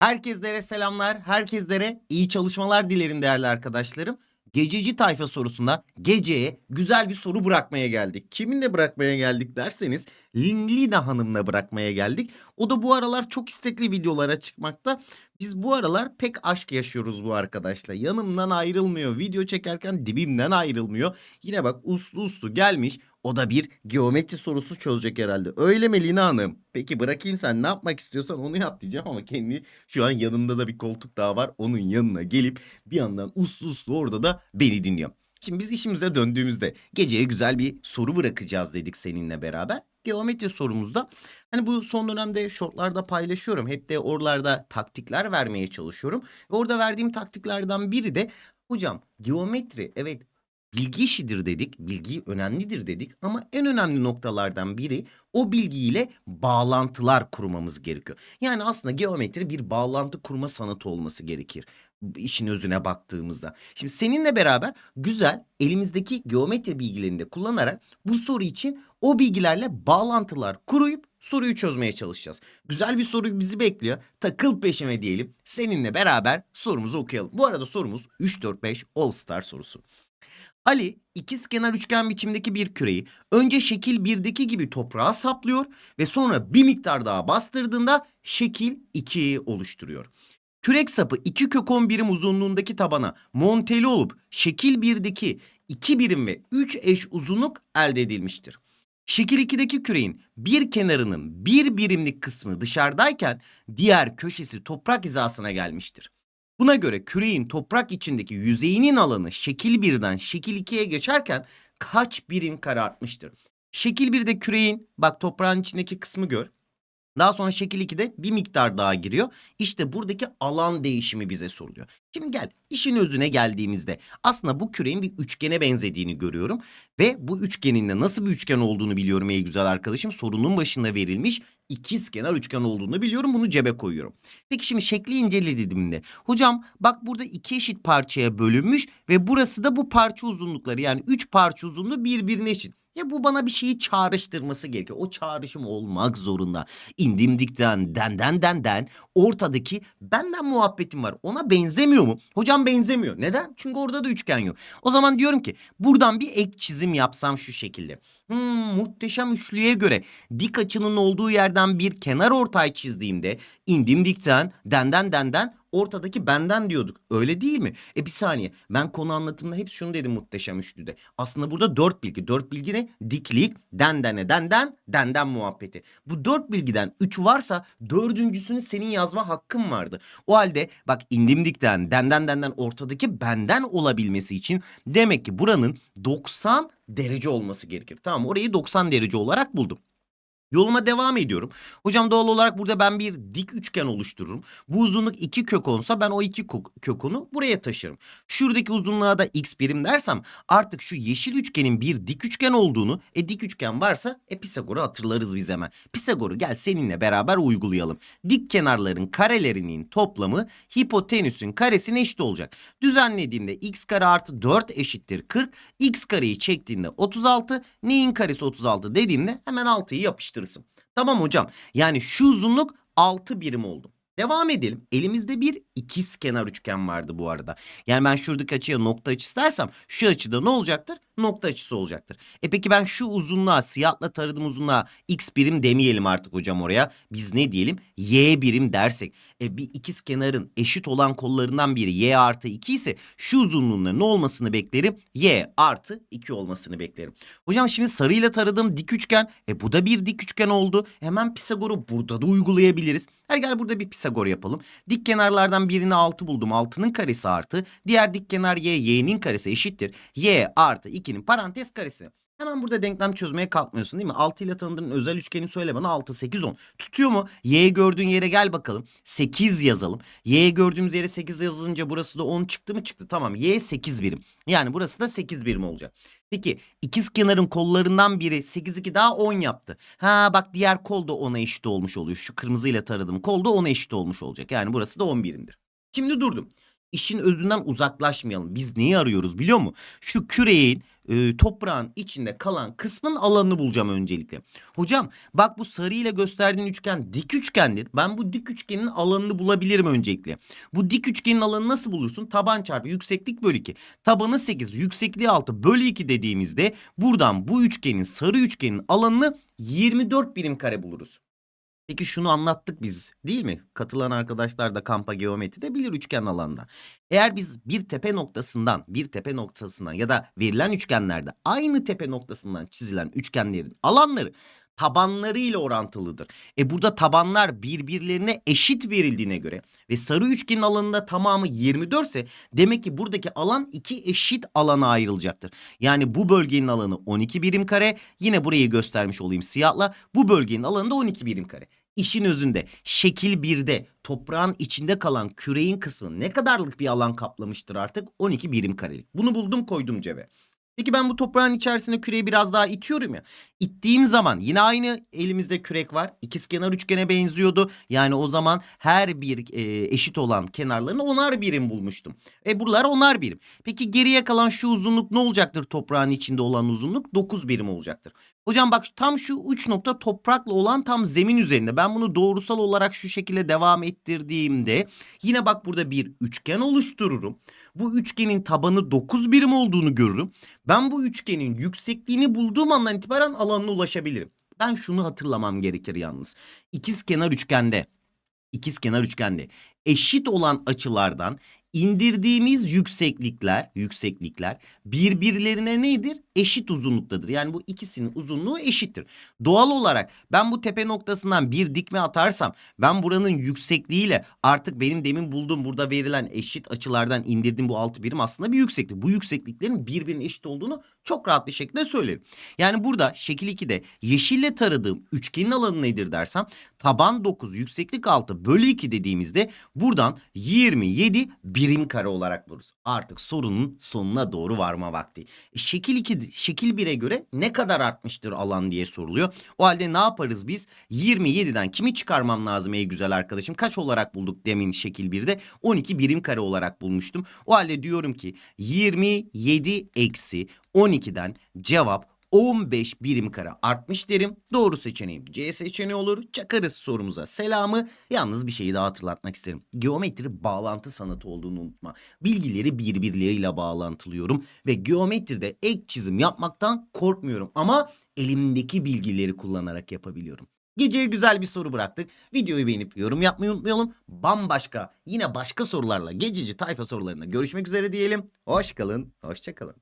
Herkeslere selamlar, herkeslere iyi çalışmalar dilerim değerli arkadaşlarım. Gececi tayfa sorusunda geceye güzel bir soru bırakmaya geldik. Kiminle bırakmaya geldik derseniz Linlina Hanım'la bırakmaya geldik. O da bu aralar çok istekli videolara çıkmakta. Biz bu aralar pek aşk yaşıyoruz bu arkadaşla. Yanımdan ayrılmıyor. Video çekerken dibimden ayrılmıyor. Yine bak uslu uslu gelmiş. O da bir geometri sorusu çözecek herhalde. Öyle mi Lina Hanım? Peki bırakayım sen ne yapmak istiyorsan onu yap diyeceğim ama kendi şu an yanımda da bir koltuk daha var. Onun yanına gelip bir yandan uslu uslu orada da beni dinliyor. Şimdi biz işimize döndüğümüzde geceye güzel bir soru bırakacağız dedik seninle beraber. Geometri sorumuzda hani bu son dönemde shortlarda paylaşıyorum. Hep de oralarda taktikler vermeye çalışıyorum. Ve orada verdiğim taktiklerden biri de hocam geometri evet bilgi işidir dedik. Bilgi önemlidir dedik ama en önemli noktalardan biri o bilgiyle bağlantılar kurmamız gerekiyor. Yani aslında geometri bir bağlantı kurma sanatı olması gerekir. işin özüne baktığımızda. Şimdi seninle beraber güzel elimizdeki geometri bilgilerini de kullanarak bu soru için o bilgilerle bağlantılar kuruyup soruyu çözmeye çalışacağız. Güzel bir soru bizi bekliyor. Takıl peşime diyelim. Seninle beraber sorumuzu okuyalım. Bu arada sorumuz 3 4 5 All Star sorusu. Ali ikizkenar üçgen biçimdeki bir küreyi önce şekil 1'deki gibi toprağa saplıyor ve sonra bir miktar daha bastırdığında şekil 2'yi oluşturuyor. Kürek sapı 2 kök 10 birim uzunluğundaki tabana monteli olup şekil 1'deki 2 birim ve 3 eş uzunluk elde edilmiştir. Şekil 2'deki küreğin bir kenarının bir birimlik kısmı dışarıdayken diğer köşesi toprak hizasına gelmiştir. Buna göre küreğin toprak içindeki yüzeyinin alanı şekil 1'den şekil 2'ye geçerken kaç birim kare artmıştır? Şekil 1'de küreğin bak toprağın içindeki kısmı gör. Daha sonra şekil 2'de bir miktar daha giriyor. İşte buradaki alan değişimi bize soruluyor. Şimdi gel işin özüne geldiğimizde aslında bu küreğin bir üçgene benzediğini görüyorum. Ve bu üçgenin de nasıl bir üçgen olduğunu biliyorum ey güzel arkadaşım. Sorunun başında verilmiş ikizkenar üçgen olduğunu biliyorum. Bunu cebe koyuyorum. Peki şimdi şekli incelediğimde hocam bak burada iki eşit parçaya bölünmüş ve burası da bu parça uzunlukları yani üç parça uzunluğu birbirine eşit. Ya bu bana bir şeyi çağrıştırması gerekiyor. O çağrışım olmak zorunda. İndim dikten denden denden ortadaki benden muhabbetim var. Ona benzemiyor mu? Hocam benzemiyor. Neden? Çünkü orada da üçgen yok. O zaman diyorum ki buradan bir ek çizim yapsam şu şekilde. Hmm, muhteşem üçlüye göre dik açının olduğu yerden bir kenar ortay çizdiğimde indim dikten denden denden ortadaki benden diyorduk. Öyle değil mi? E bir saniye. Ben konu anlatımında hep şunu dedim muhteşem üçlüde. Aslında burada dört bilgi. Dört bilgi ne? Diklik, dendene, denden, denden muhabbeti. Bu dört bilgiden üç varsa dördüncüsünü senin yazma hakkın vardı. O halde bak indim dikten, denden denden ortadaki benden olabilmesi için demek ki buranın 90 derece olması gerekir. Tamam orayı 90 derece olarak buldum. Yoluma devam ediyorum. Hocam doğal olarak burada ben bir dik üçgen oluştururum. Bu uzunluk iki kök onsa ben o iki kök- kökonu buraya taşırım. Şuradaki uzunluğa da x birim dersem artık şu yeşil üçgenin bir dik üçgen olduğunu e dik üçgen varsa e Pisagor'u hatırlarız biz hemen. Pisagor'u gel seninle beraber uygulayalım. Dik kenarların karelerinin toplamı hipotenüsün karesine eşit olacak. Düzenlediğimde x kare artı 4 eşittir 40. x kareyi çektiğinde 36. Neyin karesi 36 dediğimde hemen 6'yı yapıştırırsın. Tamam hocam. Yani şu uzunluk 6 birim oldu. Devam edelim. Elimizde bir ikiz kenar üçgen vardı bu arada. Yani ben şuradaki açıya nokta açısı dersem şu açıda ne olacaktır? Nokta açısı olacaktır. E peki ben şu uzunluğa siyahla taradığım uzunluğa x birim demeyelim artık hocam oraya. Biz ne diyelim? Y birim dersek. E bir ikiz kenarın eşit olan kollarından biri y artı 2 ise şu uzunluğunda ne olmasını beklerim? Y artı 2 olmasını beklerim. Hocam şimdi sarıyla taradığım dik üçgen. E bu da bir dik üçgen oldu. Hemen Pisagor'u burada da uygulayabiliriz. Hadi gel burada bir Pisagor yapalım. Dik kenarlardan birini 6 buldum. 6'nın karesi artı. Diğer dik kenar y, y'nin karesi eşittir. Y artı 2'nin parantez karesi. Hemen burada denklem çözmeye kalkmıyorsun değil mi? 6 ile tanıdığın özel üçgeni söyle bana 6, 8, 10. Tutuyor mu? Y'yi gördüğün yere gel bakalım. 8 yazalım. Y'yi gördüğümüz yere 8 yazınca burası da 10 çıktı mı çıktı. Tamam Y 8 birim. Yani burası da 8 birim olacak. Peki ikiz kenarın kollarından biri 8 2 daha 10 yaptı. Ha bak diğer kol da 10'a eşit olmuş oluyor. Şu kırmızıyla taradığım kol da 10'a eşit olmuş olacak. Yani burası da 10 birimdir. Şimdi durdum. işin özünden uzaklaşmayalım. Biz neyi arıyoruz biliyor musun? Şu küreğin e, toprağın içinde kalan kısmın alanını bulacağım öncelikle. Hocam bak bu sarı ile gösterdiğin üçgen dik üçgendir. Ben bu dik üçgenin alanını bulabilirim öncelikle. Bu dik üçgenin alanını nasıl bulursun? Taban çarpı yükseklik bölü 2. Tabanı 8, yüksekliği 6 bölü 2 dediğimizde buradan bu üçgenin sarı üçgenin alanını 24 birim kare buluruz. Peki şunu anlattık biz değil mi? Katılan arkadaşlar da kampa geometride bilir üçgen alanda. Eğer biz bir tepe noktasından bir tepe noktasından ya da verilen üçgenlerde aynı tepe noktasından çizilen üçgenlerin alanları tabanları ile orantılıdır. E burada tabanlar birbirlerine eşit verildiğine göre ve sarı üçgenin alanında tamamı 24 ise demek ki buradaki alan iki eşit alana ayrılacaktır. Yani bu bölgenin alanı 12 birim kare. Yine burayı göstermiş olayım siyahla. Bu bölgenin alanı da 12 birim kare. İşin özünde şekil 1'de toprağın içinde kalan küreğin kısmı ne kadarlık bir alan kaplamıştır artık? 12 birim karelik. Bunu buldum koydum cebe. Peki ben bu toprağın içerisine küreği biraz daha itiyorum ya. İttiğim zaman yine aynı elimizde kürek var. İkizkenar üçgene benziyordu. Yani o zaman her bir e, eşit olan kenarlarını onar birim bulmuştum. E buralar onar birim. Peki geriye kalan şu uzunluk ne olacaktır toprağın içinde olan uzunluk? 9 birim olacaktır. Hocam bak tam şu uç nokta toprakla olan tam zemin üzerinde. Ben bunu doğrusal olarak şu şekilde devam ettirdiğimde yine bak burada bir üçgen oluştururum. Bu üçgenin tabanı 9 birim olduğunu görürüm. Ben bu üçgenin yüksekliğini bulduğum andan itibaren alanına ulaşabilirim. Ben şunu hatırlamam gerekir yalnız. İkizkenar üçgende, ikizkenar üçgende eşit olan açılardan indirdiğimiz yükseklikler, yükseklikler birbirlerine nedir? Eşit uzunluktadır. Yani bu ikisinin uzunluğu eşittir. Doğal olarak ben bu tepe noktasından bir dikme atarsam ben buranın yüksekliğiyle artık benim demin bulduğum burada verilen eşit açılardan indirdiğim bu altı birim aslında bir yükseklik. Bu yüksekliklerin birbirine eşit olduğunu çok rahat bir şekilde söylerim. Yani burada şekil 2'de yeşille taradığım üçgenin alanı nedir dersem taban 9 yükseklik 6 bölü 2 dediğimizde buradan 27 birim kare olarak buluruz. Artık sorunun sonuna doğru varma vakti. E, şekil 2 şekil 1'e göre ne kadar artmıştır alan diye soruluyor. O halde ne yaparız biz? 27'den kimi çıkarmam lazım ey güzel arkadaşım? Kaç olarak bulduk demin şekil 1'de? 12 birim kare olarak bulmuştum. O halde diyorum ki 27 eksi 12'den cevap 15 birim kare artmış derim. Doğru seçeneğim C seçeneği olur. Çakarız sorumuza selamı. Yalnız bir şeyi daha hatırlatmak isterim. Geometri bağlantı sanatı olduğunu unutma. Bilgileri birbirleriyle bağlantılıyorum ve geometride ek çizim yapmaktan korkmuyorum ama elimdeki bilgileri kullanarak yapabiliyorum. Geceye güzel bir soru bıraktık. Videoyu beğenip yorum yapmayı unutmayalım. Bambaşka yine başka sorularla gececi tayfa sorularında görüşmek üzere diyelim. Hoş kalın, hoşça kalın.